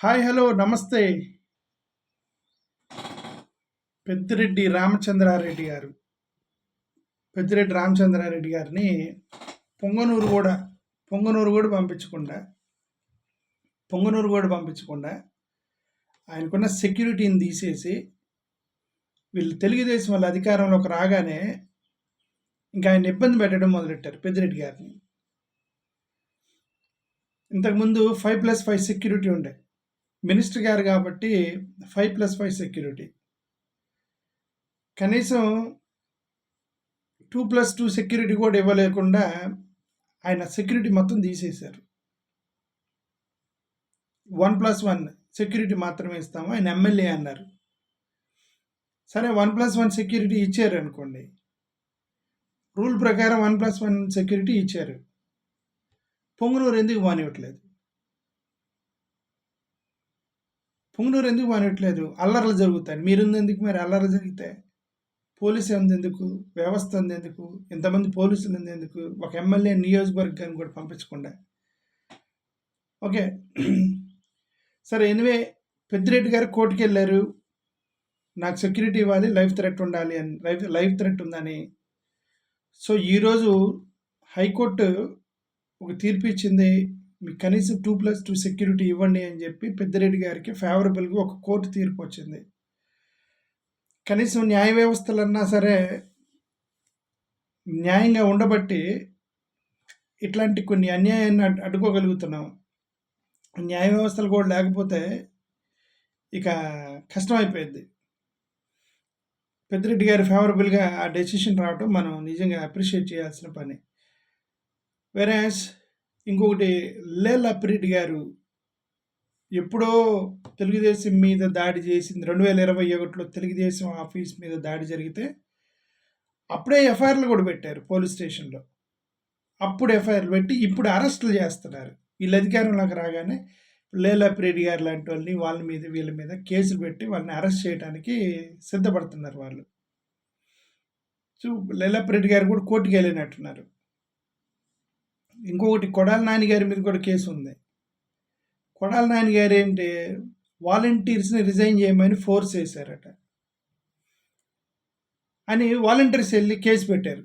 Hi hello నమస్తే. పెద్దిరెడ్డి రామచంద్రారెడ్డి గారు. పెద్దిరెడ్డి రామచంద్రారెడ్డి గారిని పొంగనూరు కూడా పొంగనూరు కూడా పంపించకుండా పొంగనూరు కూడా పంపించకుండా ఆయనకున్న సెక్యూరిటీని తీసేసి వీళ్ళు తెలుగుదేశం వాళ్ళ అధికారంలోకి రాగానే ఇంకా ఆయన ఇబ్బంది పెట్టడం మొదలెట్టారు పెద్దిరెడ్డి గారిని. ఇంతకుముందు ఫైవ్ ప్లస్ ఫైవ్ సెక్యూరిటీ ఉండే. మినిస్టర్ గారు కాబట్టి ఫైవ్ ప్లస్ ఫైవ్ సెక్యూరిటీ. కనీసం టూ ప్లస్ టూ సెక్యూరిటీ కూడా ఇవ్వలేకుండా ఆయన సెక్యూరిటీ మొత్తం తీసేశారు. వన్ ప్లస్ వన్ సెక్యూరిటీ మాత్రమే ఇస్తాము ఆయన ఎమ్మెల్యే అన్నారు. సరే వన్ ప్లస్ వన్ సెక్యూరిటీ ఇచ్చారు అనుకోండి. రూల్ ప్రకారం వన్ ప్లస్ వన్ సెక్యూరిటీ ఇచ్చారు. పొంగునూరు ఎందుకు వానివ్వట్లేదు? పుంగనూరు ఎందుకు మానివ్వట్లేదు అల్లర్లు జరుగుతాయి. మీరుందెందుకు మరి? అల్లర్లు జరిగితే పోలీసు ఎందుకు? వ్యవస్థ ఎందుకు? ఇంతమంది పోలీసులు ఎందుకు? ఒక ఎమ్మెల్యే నియోజకవర్గాన్ని కూడా పంపించకుండా. ఓకే. సరే ఎనివే పెద్దిరెడ్డి గారు కోర్టుకి వెళ్ళారు. నాకు సెక్యూరిటీ ఇవ్వాలి లైఫ్ థ్రెట్ ఉండాలి అని లైఫ్ లైఫ్ థ్రెట్ ఉందని. సో ఈరోజు హైకోర్టు ఒక తీర్పు ఇచ్చింది. మీకు కనీసం టూ ప్లస్ టూ సెక్యూరిటీ ఇవ్వండి అని చెప్పి పెద్దిరెడ్డి గారికి ఫేవరబుల్గా ఒక కోర్టు తీర్పు వచ్చింది. కనీసం న్యాయ వ్యవస్థలన్నా సరే న్యాయంగా ఉండబట్టి ఇట్లాంటి కొన్ని అన్యాయాన్ని అడ్డుకోగలుగుతున్నాం. న్యాయ వ్యవస్థలు కూడా లేకపోతే ఇక కష్టమైపోయింది పెద్దిరెడ్డి గారి ఫేవరబుల్గా ఆ డెసిషన్ రావటం మనం నిజంగా అప్రిషియేట్ చేయాల్సిన పని. వేరే ఇంకొకటి లేలా అప్పిరెడ్డి గారు ఎప్పుడో తెలుగుదేశం మీద దాడి చేసింది. రెండు వేల ఇరవై ఒకటిలో తెలుగుదేశం ఆఫీస్ మీద దాడి జరిగితే అప్పుడే ఎఫ్ఐఆర్లు కూడా పెట్టారు పోలీస్ స్టేషన్లో. అప్పుడు ఎఫ్ఐఆర్లు పెట్టి ఇప్పుడు అరెస్టులు చేస్తున్నారు. వీళ్ళు అధికారంలోకి రాగానే లేలాపిరెడ్డి గారు లాంటి వాళ్ళని వాళ్ళ మీద వీళ్ళ మీద కేసులు పెట్టి వాళ్ళని అరెస్ట్ చేయడానికి సిద్ధపడుతున్నారు వాళ్ళు. సో లేలాపిరెడ్డి గారు కూడా కోర్టుకి వెళ్ళినట్టున్నారు. ఇంకొకటి కొడాల నాన్నగారి మీద కూడా కేసు ఉంది. కొడాల నాన్నగారు ఏంటి? వాలంటీర్స్ని రిజైన్ చేయమని ఫోర్స్ చేశారట. అని వాలంటీర్స్ వెళ్ళి కేసు పెట్టారు.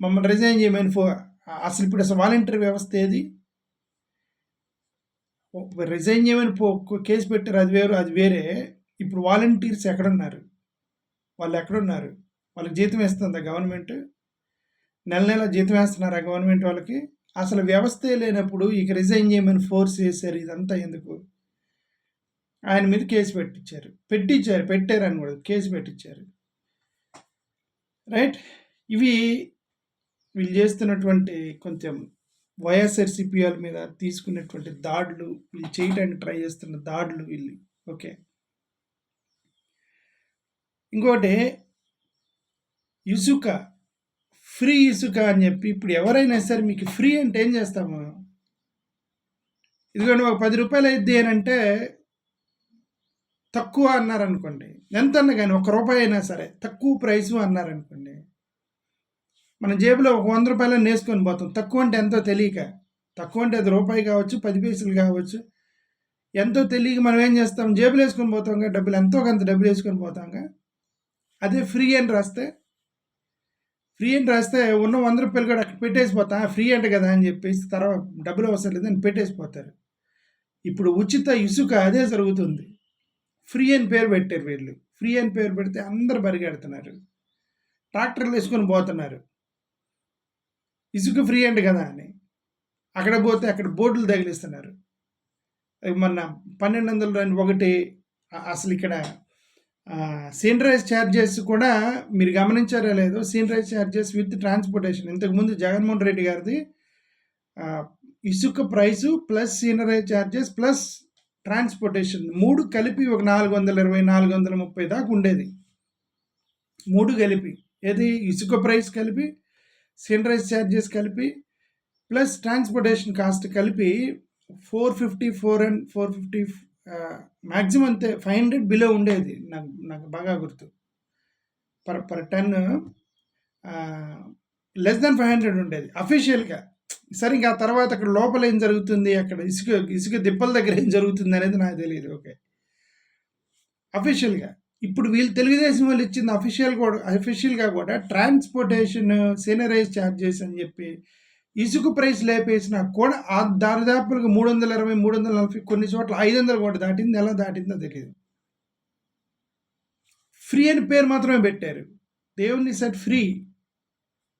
మమ్మల్ని రిజైన్ చేయమని ఫో అసలు ఇప్పుడు అసలు వాలంటీర్ వ్యవస్థ ఏది? రిజైన్ చేయమని పో కేసు పెట్టారు అది వేరు అది వేరే. ఇప్పుడు వాలంటీర్స్ ఎక్కడున్నారు? వాళ్ళు ఎక్కడున్నారు? వాళ్ళకి జీతం వేస్తుందా గవర్నమెంట్? నెల నెల జీతం వేస్తున్నారా గవర్నమెంట్ వాళ్ళకి. అసలు వ్యవస్థే లేనప్పుడు ఇక రిజైన్ చేయమని ఫోర్స్ చేశారు ఇదంతా ఎందుకు? ఆయన మీద కేసు పెట్టించారు పెట్టించారు పెట్టారని కూడా కేసు పెట్టించారు రైట్? ఇవి వీళ్ళు చేస్తున్నటువంటి కొంచెం వైఎస్ఆర్సీపీ వాళ్ళ మీద తీసుకున్నటువంటి దాడులు వీళ్ళు చేయడానికి ట్రై చేస్తున్న దాడులు వీళ్ళు. ఓకే? ఇంకోటి ఇసుక ఫ్రీ ఇసుక అని చెప్పి ఇప్పుడు ఎవరైనా సరే మీకు ఫ్రీ అంటే ఏం చేస్తాము ఇదిగోండి ఒక పది రూపాయలు అయింది అని అంటే తక్కువ అన్నారనుకోండి. ఎంత అన్నా కానీ ఒక రూపాయి అయినా సరే తక్కువ ప్రైసు అన్నారనుకోండి. మన జేబులో ఒక వంద రూపాయలు నేసుకొని పోతాం. తక్కువ అంటే ఎంతో తెలియక. తక్కువ అంటే అది రూపాయి కావచ్చు పది పైసలు కావచ్చు. ఎంతో తెలియక మనం ఏం చేస్తాం? జేబులు వేసుకొని పోతాంగా డబ్బులు ఎంతో కొంత డబ్బులు వేసుకొని పోతాంగా అదే ఫ్రీ అని రాస్తే ఫ్రీ అని రాస్తే ఉన్న వంద రూపాయలు కూడా అక్కడ పెట్టేసిపోతా ఫ్రీ అంట కదా అని చెప్పేసి తర్వాత డబ్బులు అవసరం లేదని పెట్టేసిపోతారు. ఇప్పుడు ఉచిత ఇసుక అదే జరుగుతుంది. ఫ్రీ అని పేరు పెట్టారు వీళ్ళు. ఫ్రీ అని పేరు పెడితే అందరు బరిగెడుతున్నారు ట్రాక్టర్లు వేసుకొని పోతున్నారు. ఇసుక ఫ్రీ అంట కదా అని. అక్కడ పోతే అక్కడ బోర్డులు తగిలిస్తున్నారు. మొన్న పన్నెండు వందల రెండు ఒకటి అసలు ఇక్కడ సీనరైజ్ ఛార్జెస్ కూడా మీరు గమనించారో లేదో సీనరైజ్ ఛార్జెస్ విత్ ట్రాన్స్పోర్టేషన్. ఇంతకుముందు జగన్మోహన్ రెడ్డి గారిది ఇసుక price plus seigniorage charges plus transportation. మూడు కలిపి ఒక నాలుగు వందల ఇరవై నాలుగు వందల ముప్పై దాకా ఉండేది. మూడు కలిపి. ఏది? ఇసుక ప్రైస్ కలిపి సీనరైజ్ ఛార్జెస్ కలిపి ప్లస్ ట్రాన్స్పోర్టేషన్ కాస్ట్ కలిపి four fifty four and four fifty maximum అంతే ఫైవ్ హండ్రెడ్ బిలో ఉండేది నాకు నాకు బాగా గుర్తు. Per per ton less than five hundred ఉండేది అఫీషియల్గా సరే ఇంకా ఆ తర్వాత అక్కడ లోపల ఏం జరుగుతుంది అక్కడ ఇసుక ఇసుక దిబ్బల దగ్గర ఏం జరుగుతుంది అనేది నాకు తెలియదు ఓకే. అఫీషియల్గా ఇప్పుడు వీళ్ళు తెలుగుదేశం వాళ్ళు ఇచ్చింది అఫీషియల్ కూడా అఫీషియల్గా కూడా ట్రాన్స్పోర్టేషన్ సీనరైజ్ ఛార్జెస్ అని చెప్పి ఇసుక ప్రైస్ లేపేసినా కూడా ఆ దాదాపుగా మూడు వందల ఇరవై మూడు వందల నలభై కొన్ని చోట్ల ఐదు వందలు కూడా దాటింది. ఎలా దాటిందో తెలియదు ఫ్రీ అని పేరు మాత్రమే పెట్టారు. దేవుని set free.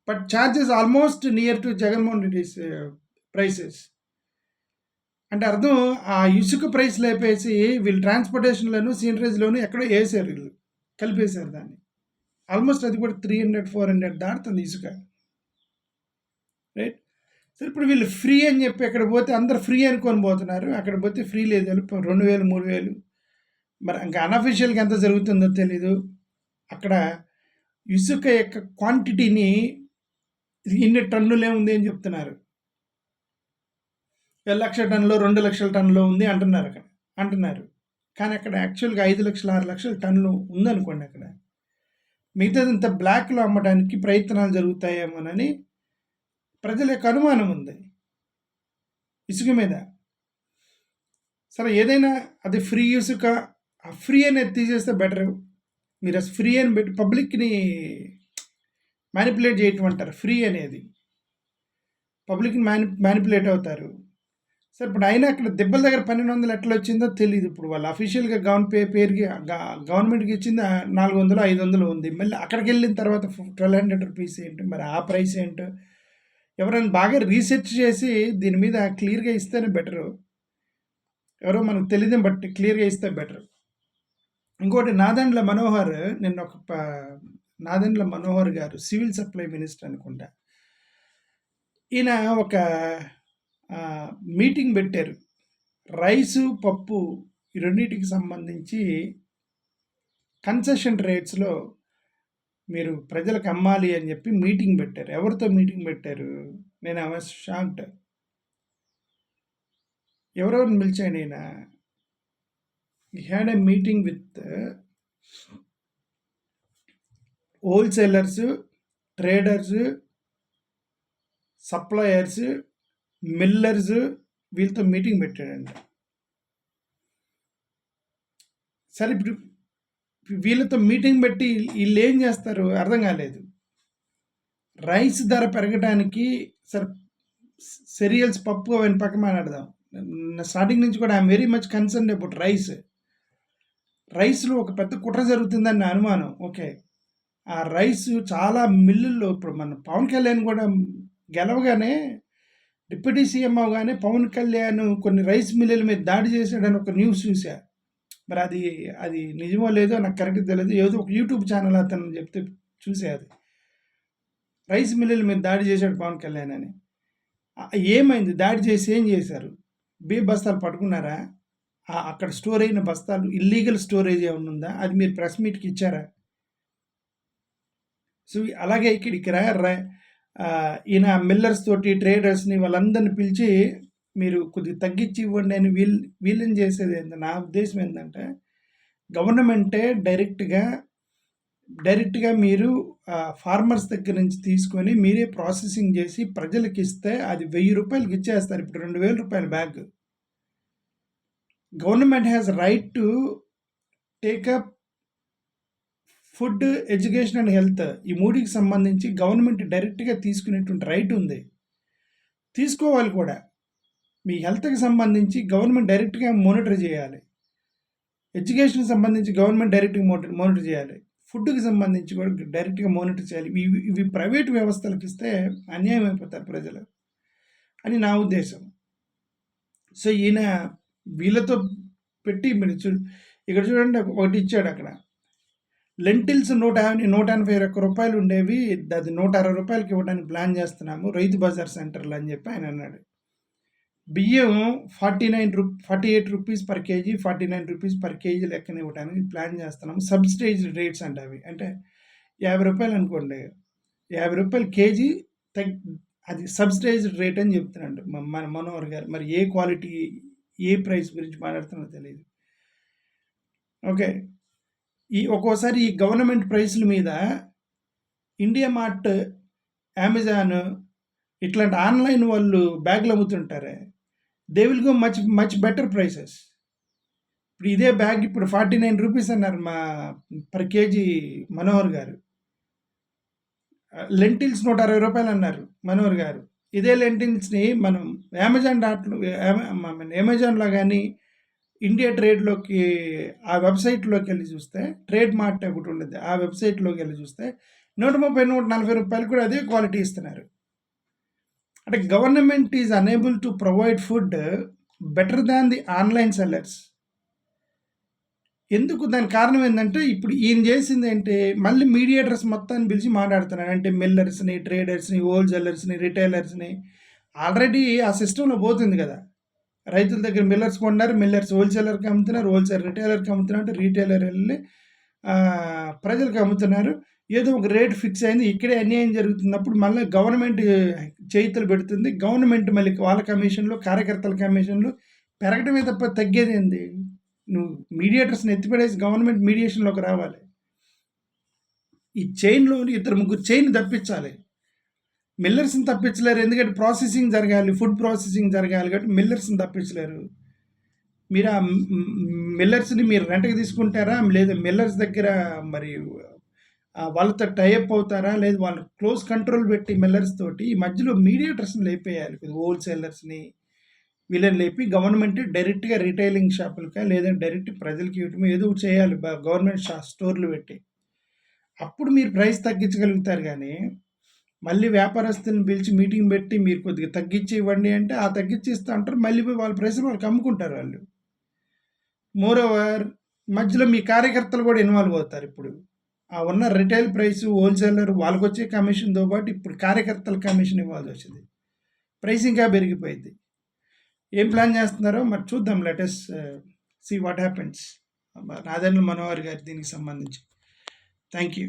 But charges almost near to Jaganmohan Reddy prices. అంటే అర్థం ఆ ఇసుక ప్రైస్ లేపేసి వీళ్ళు ట్రాన్స్పోర్టేషన్లోను సీనరీస్లోను ఎక్కడో వేసారు వీళ్ళు. కలిపేశారు దాన్ని. ఆల్మోస్ట్ అది కూడా త్రీ హండ్రెడ్ ఫోర్ హండ్రెడ్ దాటుతుంది ఇసుక. సరే ఇప్పుడు వీళ్ళు ఫ్రీ అని చెప్పి అక్కడ పోతే అందరు ఫ్రీ అనుకొని పోతున్నారు. అక్కడ పోతే ఫ్రీ లేదు. రెండు వేలు మూడు వేలు. మరి ఇంకా అన్అఫీషియల్గా ఎంత జరుగుతుందో తెలీదు. అక్కడ ఇసుక యొక్క క్వాంటిటీని ఇన్ని టన్నులే ఉంది అని చెప్తున్నారు. లక్ష టన్నులో రెండు లక్షల టన్నులో ఉంది అంటున్నారు అక్కడ. అంటున్నారు. కానీ అక్కడ యాక్చువల్గా ఐదు లక్షల ఆరు లక్షల టన్నులు ఉందనుకోండి అక్కడ. మిగతాదంతా బ్లాక్లో అమ్మడానికి ప్రయత్నాలు జరుగుతాయేమోనని ప్రజల యొక్క అనుమానం ఉంది. ఇసుక మీద. సరే ఏదైనా అది ఫ్రీ ఇసుక ఆ ఫ్రీ అనేది తీసేస్తే బెటర్. మీరు అసలు ఫ్రీ అని పెట్టి పబ్లిక్ని మ్యానిపులేట్ చేయటం అంటారు. ఫ్రీ అనేది. పబ్లిక్ని మ్యాని మ్యానిపులేట్ అవుతారు. సరే ఇప్పుడు అయినా అక్కడ దెబ్బల దగ్గర పన్నెండు వందలు ఎట్లా వచ్చిందో తెలియదు ఇప్పుడు వాళ్ళు అఫీషియల్గా గవర్న పే పేరుకి గవర్నమెంట్కి ఇచ్చింది నాలుగు వందలు ఐదు వందలు ఉంది. మళ్ళీ అక్కడికి వెళ్ళిన తర్వాత ట్వెల్వ్ హండ్రెడ్ రూపీస్ ఏంటి? మరి ఆ ప్రైస్ ఏంటో? ఎవరైనా బాగా రీసెర్చ్ చేసి దీని మీద క్లియర్గా ఇస్తేనే బెటరు ఎవరో మనకు తెలియదు బట్ క్లియర్గా ఇస్తే బెటర్ ఇంకోటి నాదండ్ల మనోహర్ నిన్న ఒక నాదండ్ల మనోహర్ గారు సివిల్ సప్లై మినిస్టర్ అనుకుంటా. ఈయన ఒక మీటింగ్ పెట్టారు. రైసు పప్పు ఈ రెండింటికి సంబంధించి కన్సెషన్ రేట్స్లో మీరు ప్రజలకు అమ్మాలి అని చెప్పి మీటింగ్ పెట్టారు. ఎవరితో మీటింగ్ పెట్టారు? నేను ఆమె షాక్డ్ ఎవరెవరిని పిలిచాను ఈయన had a meeting with wholesalers traders suppliers millers వీళ్ళతో మీటింగ్ పెట్టాడంట. సరే ఇప్పుడు వీళ్ళతో మీటింగ్ పెట్టి వీళ్ళు ఏం చేస్తారు అర్థం కాలేదు. రైస్ ధర పెరగడానికి సరే సెరియల్స్ పప్పు అవన్నీ పక్క మాట్లాడదాం. స్టార్టింగ్ నుంచి కూడా I'm very much concern about rice. రైస్లో ఒక పెద్ద కుట్ర జరుగుతుందని నా అనుమానం. ఓకే. ఆ రైస్ చాలా మిల్లుల్లో ఇప్పుడు మన పవన్ కళ్యాణ్ కూడా గెలవగానే డిప్యూటీ సీఎం అవగానే పవన్ కళ్యాణ్ కొన్ని రైస్ మిల్లుల మీద దాడి చేశాడని ఒక న్యూస్ చూశాను మరి అది అది నిజమో లేదో నాకు కరెక్ట్ తెలియదు ఏదో ఒక యూట్యూబ్ ఛానల్ అతను చెప్తే చూసే అది. రైస్ మిల్లుల మీద దాడి చేశాడు పవన్ కళ్యాణ్ అని. ఏమైంది? దాడి చేసి ఏం చేశారు? బీ బస్తాలు పట్టుకున్నారా? అక్కడ స్టోర్ అయిన బస్తాలు ఇల్లీగల్ స్టోరేజ్ ఏమైనా ఉందా? అది మీరు ప్రెస్ మీట్కి ఇచ్చారా? సో అలాగే ఇక్కడ ఇక్కడ ఈయన మిల్లర్స్ తోటి ట్రేడర్స్ని వాళ్ళందరిని పిలిచి మీరు కొద్దిగా తగ్గించి ఇవ్వండి అని వీల్ వీళ్ళని చేసేది ఏంటి నా ఉద్దేశం ఏంటంటే గవర్నమెంటే డైరెక్ట్గా డైరెక్ట్గా మీరు ఫార్మర్స్ దగ్గర నుంచి తీసుకొని మీరే ప్రాసెసింగ్ చేసి ప్రజలకు ఇస్తే అది వెయ్యి రూపాయలకి ఇచ్చేస్తారు. ఇప్పుడు రెండు వేల రూపాయల bag. Government has right to take up food education and health. ఈ మూడికి సంబంధించి గవర్నమెంట్ డైరెక్ట్గా తీసుకునేటువంటి రైట్ ఉంది. తీసుకోవాలి కూడా. మీ హెల్త్కి సంబంధించి గవర్నమెంట్ డైరెక్ట్గా మానిటర్ చేయాలి. ఎడ్యుకేషన్కి సంబంధించి గవర్నమెంట్ డైరెక్ట్గా మోనిటర్ మానిటర్ చేయాలి. ఫుడ్కి సంబంధించి కూడా డైరెక్ట్గా మానిటర్ చేయాలి. ఇవి ఇవి ప్రైవేట్ వ్యవస్థలకు ఇస్తే అన్యాయం అయిపోతారు ప్రజలు అని నా ఉద్దేశం. సో ఈయన వీళ్ళతో పెట్టి మీరు చూ ఇక్కడ చూడండి ఒకటి ఇచ్చాడు అక్కడ. లెంటిల్స్ నూట యాభై నూట ఎనభై ఒక్క రూపాయలు ఉండేవి అది నూట అరవై రూపాయలకి ఇవ్వడానికి ప్లాన్ చేస్తున్నాము రైతు బజార్ సెంటర్లు అని చెప్పి ఆయన అన్నాడు. బియ్యం ఫార్టీ నైన్ రూ forty eight rupees per kg forty nine rupees per kg లెక్కన ఇవ్వడానికి ప్లాన్ చేస్తున్నాము సబ్సిడైజ్ రేట్స్ అంటే అవి. అంటే యాభై రూపాయలు అనుకోండి. యాభై రూపాయలు కేజీ తగ్ అది సబ్సిడైజ్డ్ రేట్ అని చెప్తున్నాడు మన మనోహర్ గారు. మరి ఏ క్వాలిటీ ఏ ప్రైస్ గురించి మాట్లాడుతున్నారో తెలియదు ఓకే. ఈ ఒక్కోసారి ఈ గవర్నమెంట్ ప్రైస్ల మీద ఇండియా మార్ట్ అమెజాన్ ఇట్లాంటి ఆన్లైన్ వాళ్ళు బ్యాగులు అమ్ముతుంటారే? They will go much much better prices ఇప్పుడు ఇదే బ్యాగ్ ఇప్పుడు ఫార్టీ నైన్ రూపీస్ అన్నారు మా పర్ కేజీ మనోహర్ గారు. లెంటిల్స్ నూట అరవై రూపాయలు అన్నారు మనోహర్ గారు. ఇదే లెంటిల్స్ని మనం అమెజాన్ డాట్లో అమెజాన్లో కానీ ఇండియా ట్రేడ్లోకి ఆ వెబ్సైట్లోకి వెళ్ళి చూస్తే ట్రేడ్ మార్ట్ ఒకటి ఉండదు. ఆ వెబ్సైట్లోకి వెళ్ళి చూస్తే నూట ముప్పై నూట నలభై రూపాయలు కూడా అదే క్వాలిటీ ఇస్తున్నారు. అంటే government is unable to provide food better than the online sellers ఎందుకు? దాని కారణం ఏంటంటే ఇప్పుడు ఈయన చేసింది ఏంటి? మళ్ళీ మీడియేటర్స్ మొత్తాన్ని పిలిచి మాట్లాడుతున్నాడు అంటే మిల్లర్స్ని ట్రేడర్స్ని హోల్సేలర్స్ని రిటైలర్స్ని ఆల్రెడీ ఆ సిస్టంలో పోతుంది కదా. రైతుల దగ్గర మిల్లర్స్ కొన్నారు మిల్లర్స్ హోల్సేలర్కి అమ్ముతున్నారు హోల్సేల్ రిటైలర్కి అమ్ముతున్నారు రీటైలర్ వెళ్ళి ప్రజలకు అమ్ముతున్నారు. ఏదో ఒక రేట్ ఫిక్స్ అయింది ఇక్కడే అన్యాయం జరుగుతున్నప్పుడు మళ్ళీ గవర్నమెంట్ చేతులు పెడుతుంది. గవర్నమెంట్ మళ్ళీ వాళ్ళ కమిషన్లు కార్యకర్తల కమిషన్లు పెరగడమే తప్ప తగ్గేది ఏంది? నువ్వు మీడియేటర్స్ని ఎత్తిపడేసి గవర్నమెంట్ మీడియేషన్లోకి రావాలి. ఈ చైన్లో ఇద్దరు ముగ్గురు చైన్ తప్పించాలి. మిల్లర్స్ని తప్పించలేరు ఎందుకంటే ప్రాసెసింగ్ జరగాలి ఫుడ్ ప్రాసెసింగ్ జరగాలి కాబట్టి మిల్లర్స్ని తప్పించలేరు. మీరు ఆ మిల్లర్స్ని మీరు రెంట్కి తీసుకుంటారా? లేదా మిల్లర్స్ దగ్గర మరి వాళ్ళతో టైఅప్ అవుతారా? లేదు వాళ్ళు క్లోజ్ కంట్రోల్ పెట్టి మిల్లర్స్ తోటి ఈ మధ్యలో మీడియేటర్స్ని లేపేయాలి. హోల్సేలర్స్ని వీళ్ళని లేపి గవర్నమెంట్ డైరెక్ట్గా రిటైలింగ్ షాపులకా లేదంటే డైరెక్ట్ ప్రజలకి ఇవ్వటం ఏదో చేయాలి. గవర్నమెంట్ షా స్టోర్లు పెట్టి. అప్పుడు మీరు ప్రైస్ తగ్గించగలుగుతారు కానీ మళ్ళీ వ్యాపారస్తులను పిలిచి మీటింగ్ పెట్టి మీరు కొద్దిగా తగ్గించి ఇవ్వండి అంటే ఆ తగ్గించి ఇస్తా అంటారు. మళ్ళీ పోయి వాళ్ళ ప్రైస్లు వాళ్ళకి అమ్ముకుంటారు వాళ్ళు. మోర్ ఓవర్ మధ్యలో మీ కార్యకర్తలు కూడా ఇన్వాల్వ్ అవుతారు ఇప్పుడు. ఉన్న రిటైల్ ప్రైస్ హోల్సేలర్ వాళ్ళకి వచ్చే కమిషన్తో పాటు ఇప్పుడు కార్యకర్తల కమిషన్ ఇవ్వాల్సి వచ్చింది. ప్రైస్ ఇంకా పెరిగిపోయింది. ఏం ప్లాన్ చేస్తున్నారో మరి చూద్దాం. Let's see what happens Nadendla Manohar గారి దీనికి సంబంధించి. Thank you